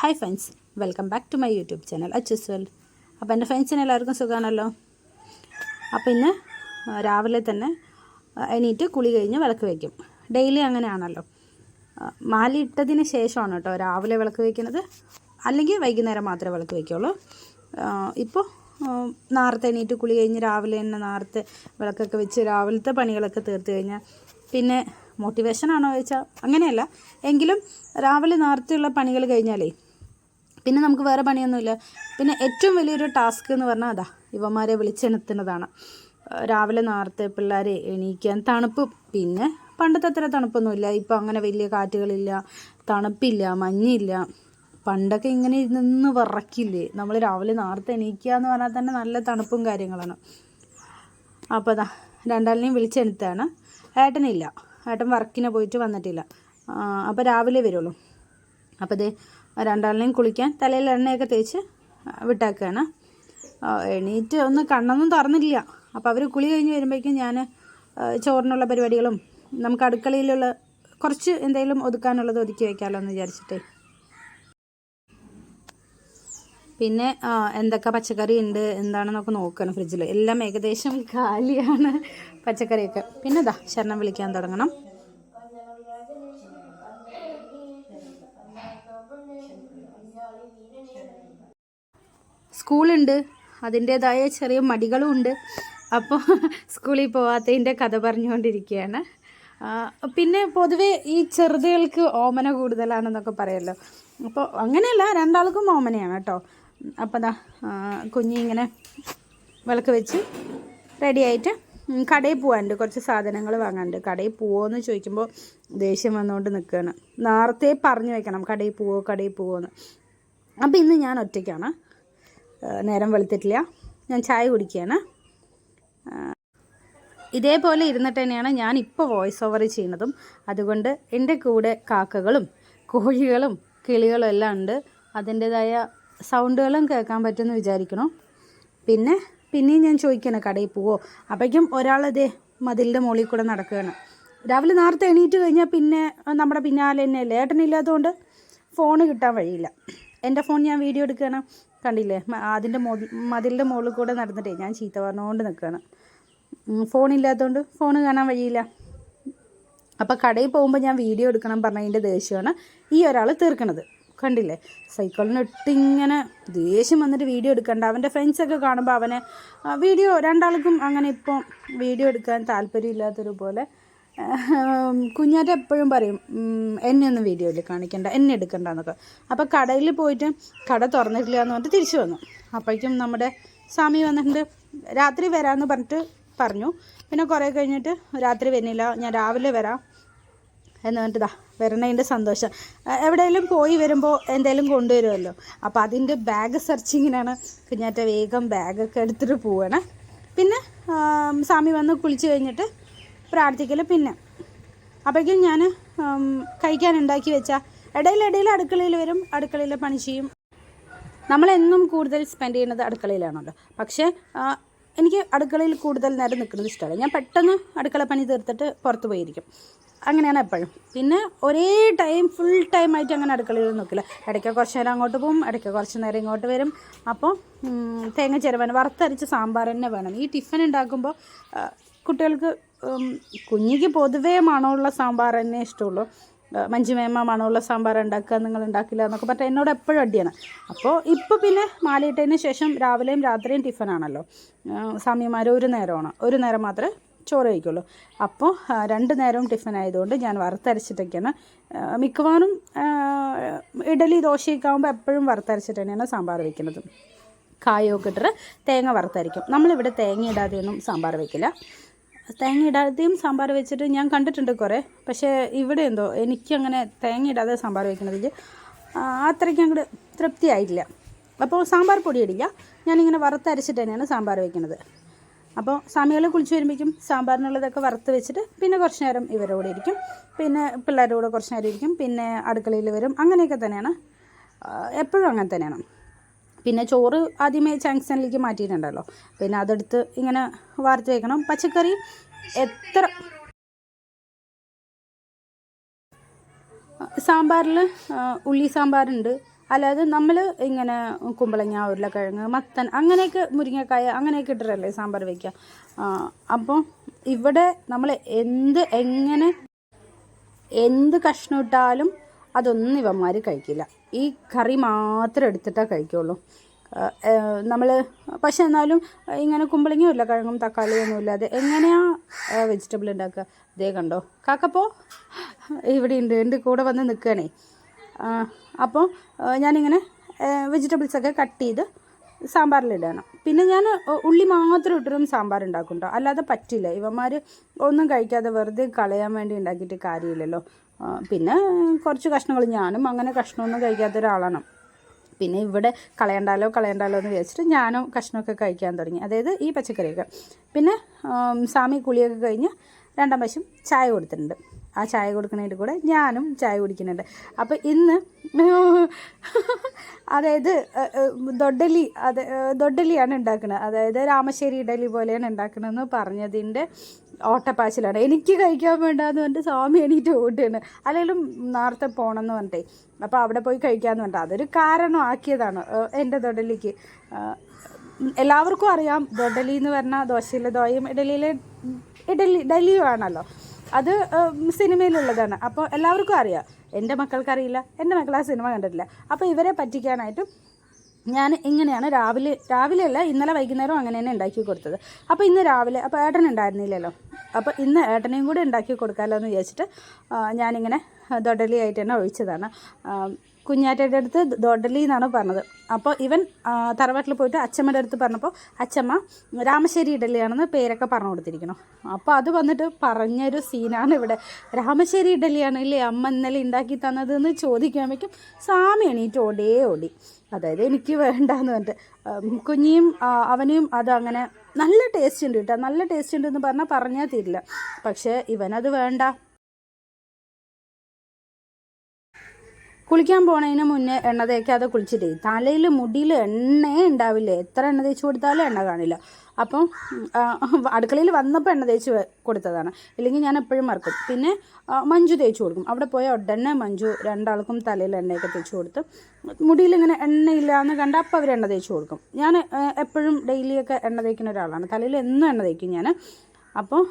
Hi friends welcome back to my YouTube channel Achus world അപ്പോൾ എന്റെ ഫ്രണ്ട്സിന് എല്ലാവർക്കും സുഖമാണല്ലോ? അപ്പോൾ ഇന്ന് രാവിലെ തന്നെ എണീറ്റ് കുളി കഴിഞ്ഞ് വിളക്ക് വയ്ക്കും. ഡെയിലി അങ്ങനെയാണല്ലോ. മാല ഇട്ടതിന് ശേഷമാണ് കേട്ടോ രാവിലെ വിളക്ക് വയ്ക്കുന്നത്. അല്ലെങ്കിൽ വൈകുന്നേരം മാത്രമേ വിളക്ക് വയ്ക്കുള്ളൂ. ഇപ്പോൾ നേരത്തെ എണീറ്റ് കുളി കഴിഞ്ഞ് രാവിലെ തന്നെ നേരത്തെ വിളക്കൊക്കെ വെച്ച് രാവിലത്തെ പണികളൊക്കെ തീർത്ത് കഴിഞ്ഞാൽ പിന്നെ മോട്ടിവേഷൻ ആണോ ചോദിച്ചാൽ അങ്ങനെയല്ല. എങ്കിലും രാവിലെ നേരത്തെയുള്ള പണികൾ കഴിഞ്ഞാലേ പിന്നെ നമുക്ക് വേറെ പണിയൊന്നുമില്ല. പിന്നെ ഏറ്റവും വലിയൊരു ടാസ്ക് എന്ന് പറഞ്ഞാൽ അതാ ഇവന്മാരെ വിളിച്ചെണുത്തുന്നതാണ്. രാവിലെ നേരത്തെ പിള്ളേരെ എണീക്കാൻ തണുപ്പ്. പിന്നെ പണ്ടത്തെ അത്ര തണുപ്പൊന്നുമില്ല. ഇപ്പോൾ അങ്ങനെ വലിയ കാറ്റുകളില്ല തണുപ്പില്ല മഞ്ഞില്ല. പണ്ടൊക്കെ ഇങ്ങനെ നിന്ന് വിറക്കില്ലേ? നമ്മൾ രാവിലെ നേരത്തെ എണീക്കുക എന്ന് പറഞ്ഞാൽ തന്നെ നല്ല തണുപ്പും കാര്യങ്ങളാണ്. അപ്പോൾ അതാ രണ്ടാളിനെയും വിളിച്ചെടുത്താണ് ഏട്ടനില്ല. ഏട്ടൻ വർക്കിന് പോയിട്ട് വന്നിട്ടില്ല. അപ്പോൾ രാവിലെ വരുള്ളൂ. അപ്പോൾ ഇത് രണ്ടാളിനെയും കുളിക്കാൻ തലയിൽ എണ്ണയൊക്കെ തേച്ച് വിട്ടേക്കാണ് എണീറ്റ് ഒന്ന് കണ്ണൊന്നും തുറന്നില്ല. അപ്പോൾ അവർ കുളി കഴിഞ്ഞ് വരുമ്പോഴേക്കും ഞാൻ ചോറിനുള്ള പരിപാടികളും നമുക്ക് അടുക്കളയിലുള്ള കുറച്ച് എന്തെങ്കിലും ഒതുക്കാനുള്ളത് ഒതുക്കി വയ്ക്കാമല്ലോ എന്ന് വിചാരിച്ചിട്ട്. പിന്നെ എന്തൊക്കെ പച്ചക്കറി ഉണ്ട് എന്താണെന്നൊക്കെ നോക്കണം ഫ്രിഡ്ജിൽ എല്ലാം ഏകദേശം കാലിയാണ് പച്ചക്കറിയൊക്കെ. പിന്നെ ദാ ശരണം വിളിക്കാൻ തുടങ്ങണം. സ്കൂളുണ്ട്. അതിന്റെതായ ചെറിയ മടികളും ഉണ്ട്. അപ്പോൾ സ്കൂളിൽ പോവാത്തതിന്റെ കഥ പറഞ്ഞുകൊണ്ടിരിക്കുകയാണ്. പിന്നെ പൊതുവെ ഈ ചെറുതുകൾക്ക് ഓമന കൂടുതലാണെന്നൊക്കെ പറയല്ലോ. അപ്പോൾ അങ്ങനെയല്ല രണ്ടാൾക്കും ഓമനയാണ് കേട്ടോ. അപ്പോൾ ദാ കുഞ്ഞി ഇങ്ങനെ വിളക്ക് വെച്ച് റെഡിയായിട്ട് കടയിൽ പോകാനുണ്ട് കുറച്ച് സാധനങ്ങൾ വാങ്ങാനുണ്ട്. കടയിൽ പോവോ എന്ന് ചോദിക്കുമ്പോൾ ദേഷ്യം വന്നുകൊണ്ട് നിൽക്കുകയാണ് നേരത്തെ പറഞ്ഞു വെക്കണം കടയിൽ പോവോ കടയിൽ പോവോന്ന്. അപ്പോൾ ഇന്ന് ഞാൻ ഒറ്റയ്ക്കാണ്. നേരം വെളുത്തിട്ടില്ല. ഞാൻ ചായ കുടിക്കുകയാണ്. ഇതേപോലെ ഇരുന്നിട്ട് തന്നെയാണ് ഞാൻ ഇപ്പോൾ വോയിസ് ഓവർ ചെയ്യുന്നതും. അതുകൊണ്ട് എന്റെ കൂടെ കാക്കകളും കോഴികളും കിളികളും എല്ലാം ഉണ്ട്. അതിന്റെതായ സൗണ്ടുകളും കേൾക്കാൻ പറ്റുമെന്ന് വിചാരിക്കണം. പിന്നെ പിന്നെയും ഞാൻ ചോദിക്കണം കടയിൽ പോവോ? അപ്പോഴേക്കും ഒരാളതേ മതിലിന്റെ മുകളിൽ കൂടെ നടക്കുകയാണ്. രാവിലെ നേരത്തെ എണീറ്റ് കഴിഞ്ഞാൽ പിന്നെ നമ്മുടെ പിന്നാലെ തന്നെ ഏട്ടനില്ലാത്തതുകൊണ്ട് ഫോൺ കിട്ടാൻ വഴിയില്ല. എന്റെ ഫോൺ ഞാൻ വീഡിയോ എടുക്കുകയാണ്. കണ്ടില്ലേ? അതിന്റെ മുകളിൽ മതിലിന്റെ മുകളിൽ കൂടെ നടന്നിട്ടേ ഞാൻ ചീത്ത പറഞ്ഞുകൊണ്ട് നിൽക്കുകയാണ്. ഫോണില്ലാത്തതുകൊണ്ട് ഫോൺ കാണാൻ വഴിയില്ല. അപ്പോൾ കടയിൽ പോകുമ്പോൾ ഞാൻ വീഡിയോ എടുക്കണം പറഞ്ഞതിന്റെ ദേഷ്യമാണ് ഈ ഒരാൾ തീർക്കണത്. കണ്ടില്ലേ? സൈക്കിളിനിട്ട് ഇങ്ങനെ ദേഷ്യം വന്നിട്ട് വീഡിയോ എടുക്കണ്ട. അവന്റെ ഫ്രണ്ട്സൊക്കെ കാണുമ്പോൾ അവനെ വീഡിയോ രണ്ടാൾക്കും അങ്ങനെ ഇപ്പം വീഡിയോ എടുക്കാൻ താല്പര്യമില്ലാത്തൊരു പോലെ കുഞ്ഞാറ്റ എപ്പോഴും പറയും എന്നെ ഒന്നും വീഡിയോയിൽ കാണിക്കണ്ട എന്നെ എടുക്കണ്ട എന്നൊക്കെ അപ്പോൾ കടയിൽ പോയിട്ട് കട തുറന്നിട്ടില്ല എന്ന് പറഞ്ഞിട്ട് തിരിച്ചു വന്നു. അപ്പോഴേക്കും നമ്മുടെ സ്വാമി വന്നിട്ടുണ്ട് രാത്രി വരാമെന്ന് പറഞ്ഞിട്ട് പറഞ്ഞു. പിന്നെ കുറേ കഴിഞ്ഞിട്ട് രാത്രി വരുന്നില്ല ഞാൻ രാവിലെ വരാം. എന്ന് പറഞ്ഞിട്ട് ദാ വരണതിന്റെ സന്തോഷം. എവിടെയെങ്കിലും പോയി വരുമ്പോൾ എന്തെങ്കിലും കൊണ്ടുവരുമല്ലോ. അപ്പോൾ അതിന്റെ ബാഗ് സെർച്ചിങ്ങിനാണ് കുഞ്ഞാറ്റ വേഗം ബാഗൊക്കെ എടുത്തിട്ട് പോവണേ. പിന്നെ സ്വാമി വന്ന് കുളിച്ച് കഴിഞ്ഞിട്ട് പ്രാർത്ഥിക്കൽ പിന്നെ. അപ്പോഴേക്കും ഞാൻ കഴിക്കാൻ ഉണ്ടാക്കി വെച്ചാൽ ഇടയിലിടയിൽ അടുക്കളയിൽ വരും അടുക്കളയിൽ പണി ചെയ്യും. നമ്മളെന്നും കൂടുതൽ സ്പെൻഡ് ചെയ്യുന്നത് അടുക്കളയിലാണല്ലോ. പക്ഷേ എനിക്ക് അടുക്കളയിൽ കൂടുതൽ നേരം നിൽക്കുന്നത് ഇഷ്ടമല്ല. ഞാൻ പെട്ടെന്ന് അടുക്കള പണി തീർത്തിട്ട് പുറത്ത് പോയിരിക്കും. അങ്ങനെയാണ് എപ്പോഴും. പിന്നെ ഒരേ ടൈം ഫുൾ ടൈം ആയിട്ട് അങ്ങനെ അടുക്കളയിൽ നിൽക്കില്ല. ഇടയ്ക്ക് കുറച്ച് നേരം അങ്ങോട്ട് പോകും ഇടയ്ക്ക് കുറച്ച് നേരം ഇങ്ങോട്ട് വരും. അപ്പോൾ തേങ്ങ ചിരവൻ വറുത്തരച്ച് സാമ്പാർ തന്നെ വേണം. ഈ ടിഫിൻ ഉണ്ടാക്കുമ്പോൾ കുട്ടികൾക്ക് കുഞ്ഞിക്ക് പൊതുവേ മണമുള്ള സാമ്പാർ തന്നെ ഇഷ്ടമുള്ളൂ. മഞ്ജുമേമ്മ മണമുള്ള സാമ്പാർ ഉണ്ടാക്കുക നിങ്ങൾ ഉണ്ടാക്കില്ല എന്നൊക്കെ പറഞ്ഞാൽ എന്നോട് എപ്പോഴും അടിയാണ്. അപ്പോൾ ഇപ്പോൾ പിന്നെ മാലയിട്ടതിന് ശേഷം രാവിലെയും രാത്രിയും ടിഫനാണല്ലോ സാമ്യമാർ ഒരു നേരമാണ്. ഒരു നേരം മാത്രമേ ചോറ് കഴിക്കുള്ളൂ. അപ്പോൾ രണ്ട് നേരവും ടിഫിൻ ആയതുകൊണ്ട് ഞാൻ വറുത്തരച്ചിട്ടൊക്കെയാണ്. മിക്കവാറും ഇഡലി ദോശയൊക്കെ ആകുമ്പോൾ എപ്പോഴും വറുത്തരച്ചിട്ട് തന്നെയാണ് സാമ്പാർ വയ്ക്കുന്നത് കായൊക്കെ ഇട്ടിട്ട് തേങ്ങ വറുത്തരയ്ക്കും. നമ്മളിവിടെ തേങ്ങ ഇടാതെയൊന്നും സാമ്പാർ വയ്ക്കില്ല തേങ്ങ ഇടാതെയും സാമ്പാർ വെച്ചിട്ട് ഞാൻ കണ്ടിട്ടുണ്ട് കുറേ. പക്ഷേ ഇവിടെ എന്തോ എനിക്കങ്ങനെ തേങ്ങ ഇടാതെ സാമ്പാർ വെക്കണതിൽ അത്രയ്ക്ക് അങ്ങോട്ട് തൃപ്തിയായിട്ടില്ല. അപ്പോൾ സാമ്പാർ പൊടി ഇടില്ല ഞാനിങ്ങനെ വറുത്തരച്ചിട്ട് തന്നെയാണ് സാമ്പാർ വെക്കുന്നത് അപ്പോൾ സ്വാമികൾ കുളിച്ച് വരുമ്പോഴേക്കും സാമ്പാറിനുള്ളതൊക്കെ വറുത്ത് വെച്ചിട്ട് പിന്നെ കുറച്ച് നേരം ഇവരുടെ കൂടെ ഇരിക്കും. പിന്നെ പിള്ളേരുടെ കൂടെ കുറച്ച് നേരം ഇരിക്കും. പിന്നെ അടുക്കളയിൽ വരും. അങ്ങനെയൊക്കെ തന്നെയാണ്. എപ്പോഴും അങ്ങനെ തന്നെയാണ്. പിന്നെ ചോറ് ആദ്യമേ ചാങ്സനിലേക്ക് മാറ്റിയിട്ടുണ്ടല്ലോ. പിന്നെ അതെടുത്ത് ഇങ്ങനെ വാർത്ത് വെക്കണം. പച്ചക്കറി എത്ര സാമ്പാറിൽ ഉള്ളി സാമ്പാറുണ്ട്. അല്ലാതെ നമ്മൾ ഇങ്ങനെ കുമ്പളങ്ങ ഉരുളക്കിഴങ്ങ് മത്തൻ അങ്ങനെയൊക്കെ മുരിങ്ങക്കായ അങ്ങനെയൊക്കെ ഇട്ടിട്ടല്ലേ സാമ്പാർ വയ്ക്കുക അപ്പോൾ ഇവിടെ നമ്മൾ എന്ത് എങ്ങനെ എന്ത് കഷ്ണം ഇട്ടാലും അതൊന്നും ഇവന്മാർ കഴിക്കില്ല. ഈ കറി മാത്രം എടുത്തിട്ടേ കഴിക്കുള്ളൂ. നമ്മൾ പക്ഷേ എന്നാലും ഇങ്ങനെ കുമ്പളങ്ങയും ഇല്ല കിഴങ്ങും തക്കാളിയും ഒന്നും ഇല്ലാതെ എങ്ങനെയാ വെജിറ്റബിൾ ഉണ്ടാക്കുക? ഇതേ കണ്ടോ. കാക്കപ്പോ ഇവിടെ ഉണ്ട് എന്റെ കൂടെ വന്ന് നിൽക്കുകയാണേ. അപ്പോൾ ഞാനിങ്ങനെ വെജിറ്റബിൾസൊക്കെ കട്ട് ചെയ്ത് സാമ്പാറിലിടണം പിന്നെ ഞാൻ ഉള്ളി മാത്രം ഇട്ടിട്ടും സാമ്പാർ ഉണ്ടാക്കും കേട്ടോ. അല്ലാതെ പറ്റില്ല. ഇവന്മാർ ഒന്നും കഴിക്കാതെ വെറുതെ കളയാൻ വേണ്ടി ഉണ്ടാക്കിയിട്ട് കാര്യമില്ലല്ലോ. പിന്നെ കുറച്ച് കഷ്ണങ്ങൾ ഞാനും അങ്ങനെ കഷ്ണമൊന്നും കഴിക്കാത്ത ഒരാളാണ്. പിന്നെ ഇവിടെ കളയണ്ടാലോ കളയണ്ടാലോ എന്ന് വിചാരിച്ചിട്ട് ഞാനും കഷ്ണമൊക്കെ കഴിക്കാൻ തുടങ്ങി. അതായത് ഈ പച്ചക്കറിയൊക്കെ. പിന്നെ സാമി കുളിയൊക്കെ കഴിഞ്ഞ് രണ്ടാം വശം ചായ കൊടുത്തിട്ടുണ്ട്. ആ ചായ കൊടുക്കുന്നതിന്റെ കൂടെ ഞാനും ചായ കുടിക്കുന്നുണ്ട്. അപ്പോൾ ഇന്ന് അതായത് ദൊഡലി അത് ദൊഡലിയാണ് ഉണ്ടാക്കുന്നത്. അതായത് രാമശ്ശേരി ഇഡലി പോലെയാണ് ഉണ്ടാക്കണമെന്ന് പറഞ്ഞതിന്റെ ഓട്ടപ്പാച്ചിലാണ്. എനിക്ക് കഴിക്കാൻ വേണ്ടാന്ന് പറഞ്ഞിട്ട് സ്വാമി എണീറ്റ് ഓടുകയാണ് അല്ലെങ്കിലും നേരത്തെ പോകണം എന്ന് പറഞ്ഞിട്ടേ. അപ്പോൾ അവിടെ പോയി കഴിക്കാമെന്ന് പറഞ്ഞിട്ട് അതൊരു കാരണമാക്കിയതാണ്. എന്റെ തൊടലിക്ക് എല്ലാവർക്കും അറിയാം ദൊഡലി എന്ന് പറഞ്ഞാൽ ദോശയിലെ ദോയും ഇഡലിയിലെ ഇഡലി ഡലിയും ആണല്ലോ. അത് സിനിമയിലുള്ളതാണ്. അപ്പോൾ എല്ലാവർക്കും അറിയാം. എന്റെ മക്കൾക്കറിയില്ല എന്റെ മക്കൾ ആ സിനിമ കണ്ടിട്ടില്ല. അപ്പോൾ ഇവരെ പറ്റിക്കാനായിട്ടും ഞാൻ ഇങ്ങനെയാണ് രാവിലെ രാവിലെ അല്ല ഇന്നലെ വൈകുന്നേരം അങ്ങനെ തന്നെ ഉണ്ടാക്കി കൊടുത്തത്. അപ്പോൾ ഇന്ന് രാവിലെ അപ്പോൾ ഏട്ടൻ ഉണ്ടായിരുന്നില്ലല്ലോ. അപ്പോൾ ഇന്ന് ഏട്ടനെയും കൂടി ഉണ്ടാക്കി കൊടുക്കാമല്ലോ എന്ന് വിചാരിച്ചിട്ട് ഞാനിങ്ങനെ ദൊഡലി ആയിട്ട് തന്നെ ഒഴിച്ചതാണ്. കുഞ്ഞാറ്റയുടെ അടുത്ത് ദോഡലി എന്നാണ് പറഞ്ഞത്. അപ്പോൾ ഇവൻ തറവാട്ടിൽ പോയിട്ട് അച്ഛമ്മയുടെ അടുത്ത് പറഞ്ഞപ്പോൾ അച്ഛമ്മ രാമശ്ശേരി ഇഡലിയാണെന്ന് പേരൊക്കെ പറഞ്ഞു കൊടുത്തിരിക്കണം അപ്പോൾ അത് വന്നിട്ട് പറഞ്ഞൊരു സീനാണ് ഇവിടെ. രാമശ്ശേരി ഇഡലിയാണ് ഇല്ലേ അമ്മ ഇന്നലെ ഉണ്ടാക്കി തന്നതെന്ന് ചോദിക്കുമ്പോഴേക്കും സ്വാമി എണീറ്റ് ഓടേ ഓടി. അതായത് എനിക്ക് വേണ്ടാന്ന് പറഞ്ഞിട്ട്. കുഞ്ഞിയും അവനെയും അത് അങ്ങനെ നല്ല ടേസ്റ്റ് ഉണ്ട് കേട്ടോ. നല്ല ടേസ്റ്റ് ഉണ്ട് എന്ന് പറഞ്ഞാൽ പറഞ്ഞാൽ തീരില്ല. പക്ഷേ ഇവനത് വേണ്ട. കുളിക്കാൻ പോണതിന് മുന്നേ എണ്ണ തേക്കാതെ കുളിച്ചിട്ടേ. തലയിൽ മുടിയിൽ എണ്ണയേ ഉണ്ടാവില്ല? എത്ര എണ്ണ തേച്ച് കൊടുത്താലും എണ്ണ കാണില്ല. അപ്പം അടുക്കളയിൽ വന്നപ്പോൾ എണ്ണ തേച്ച് കൊടുത്തതാണ്. ഇല്ലെങ്കിൽ ഞാൻ എപ്പോഴും മറക്കും. പിന്നെ മഞ്ജു തേച്ച് കൊടുക്കും. അവിടെ പോയ ഉടനെ മഞ്ജു രണ്ടാൾക്കും തലയിൽ എണ്ണയൊക്കെ തേച്ച് കൊടുത്ത് മുടിയിൽ ഇങ്ങനെ എണ്ണയില്ല എന്ന് കണ്ടാൽ അപ്പോൾ അവർ എണ്ണ തേച്ച് കൊടുക്കും. ഞാൻ എപ്പോഴും ഡെയിലിയൊക്കെ എണ്ണ തേക്കുന്ന ഒരാളാണ്. തലയിൽ എന്നും എണ്ണ തേക്കും ഞാൻ അപ്പോൾ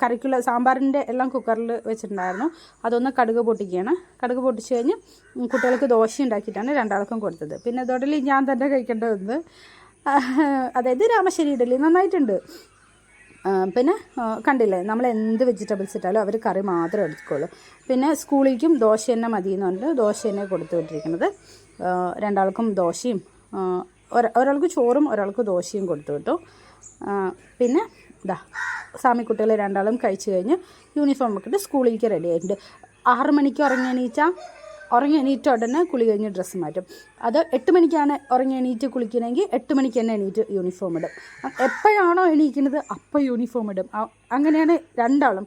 കറിക്കുള്ള സാമ്പാറിന്റെ എല്ലാം കുക്കറിൽ വെച്ചിട്ടുണ്ടായിരുന്നു. അതൊന്ന് കടുക് പൊട്ടിക്കുകയാണ്. കടുക് പൊട്ടിച്ച് കഴിഞ്ഞ് കുട്ടികൾക്ക് ദോശ ഉണ്ടാക്കിയിട്ടാണ് രണ്ടാൾക്കും കൊടുത്തത്. പിന്നെ ഇതോടലി ഞാൻ തന്നെ കഴിക്കേണ്ടത് അതായത് രാമശ്ശേരി ഇഡലി നന്നായിട്ടുണ്ട്. പിന്നെ കണ്ടില്ലേ നമ്മൾ എന്ത് വെജിറ്റബിൾസ് ഇട്ടാലും അവർ കറി മാത്രമേ എടുക്കുള്ളൂ പിന്നെ സ്കൂളിലേക്കും ദോശ തന്നെ മതി എന്ന് പറഞ്ഞിട്ട് ദോശ തന്നെ കൊടുത്തു വിട്ടിരിക്കുന്നത്. രണ്ടാൾക്കും ദോശയും ഒരാൾക്ക് ചോറും ഒരാൾക്ക് ദോശയും കൊടുത്തു വിട്ടു. പിന്നെ ഇതാ സാമിക്കുട്ടികൾ രണ്ടാളും കഴിച്ചു കഴിഞ്ഞ് യൂണിഫോം ഒക്കെ ഇട്ട് സ്കൂളിലേക്ക് റെഡി ആയിട്ടുണ്ട്. ആറ് മണിക്ക് ഉറങ്ങി എണീച്ചാൽ ഉറങ്ങി എണീറ്റ ഉടനെ കുളി കഴിഞ്ഞ് ഡ്രസ്സ് മാറ്റും. അത് എട്ട് മണിക്കാണ് ഉറങ്ങി എണീറ്റ് കുളിക്കണമെങ്കിൽ എട്ട് മണിക്ക് തന്നെ എണീറ്റ് യൂണിഫോം ഇടും. എപ്പോഴാണോ എണീക്കുന്നത് അപ്പോൾ യൂണിഫോം ഇടും. അങ്ങനെയാണ് രണ്ടാളും.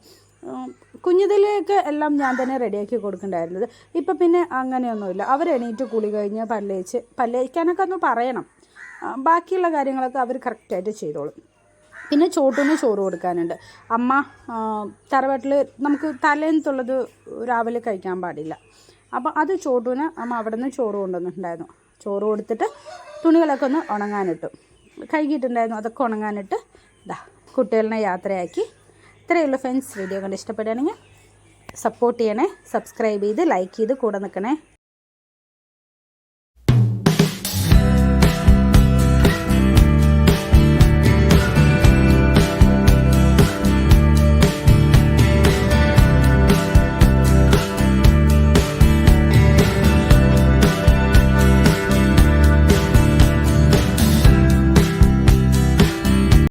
കുഞ്ഞുതിലേക്ക് എല്ലാം ഞാൻ തന്നെ റെഡിയാക്കി കൊടുക്കണ്ടായിരുന്നത്. ഇപ്പം പിന്നെ അങ്ങനെയൊന്നുമില്ല. അവർ എണീറ്റ് കുളി കഴിഞ്ഞ് പല്ലേച്ച് പല്ലേക്കാനൊക്കെ ഒന്ന് പറയണം. ബാക്കിയുള്ള കാര്യങ്ങളൊക്കെ അവർ കറക്റ്റായിട്ട് ചെയ്തോളും. പിന്നെ ചോട്ടൂന്ന് ചോറ് കൊടുക്കാനുണ്ട്. അമ്മ തറവാട്ടിൽ നമുക്ക് തലേന്നത്തുള്ളത് രാവിലെ കഴിക്കാൻ പാടില്ല. അപ്പോൾ അത് ചോട്ടൂന് അമ്മ അവിടെ നിന്ന് ചോറ് കൊണ്ടുവന്നിട്ടുണ്ടായിരുന്നു. ചോറ് കൊടുത്തിട്ട് തുണികളൊക്കെ ഒന്ന് ഉണങ്ങാനിട്ടു. കഴുകിയിട്ടുണ്ടായിരുന്നു അതൊക്കെ ഉണങ്ങാനിട്ട് ഇതാ കുട്ടികളിനെ യാത്രയാക്കി. ഇത്രയേ ഉള്ളൂ ഫ്രണ്ട്സ് വീഡിയോ കണ്ട് ഇഷ്ടപ്പെടുകയാണെങ്കിൽ സപ്പോർട്ട് ചെയ്യണേ സബ്സ്ക്രൈബ് ചെയ്ത് ലൈക്ക് ചെയ്ത് കൂടെ നിൽക്കണേ.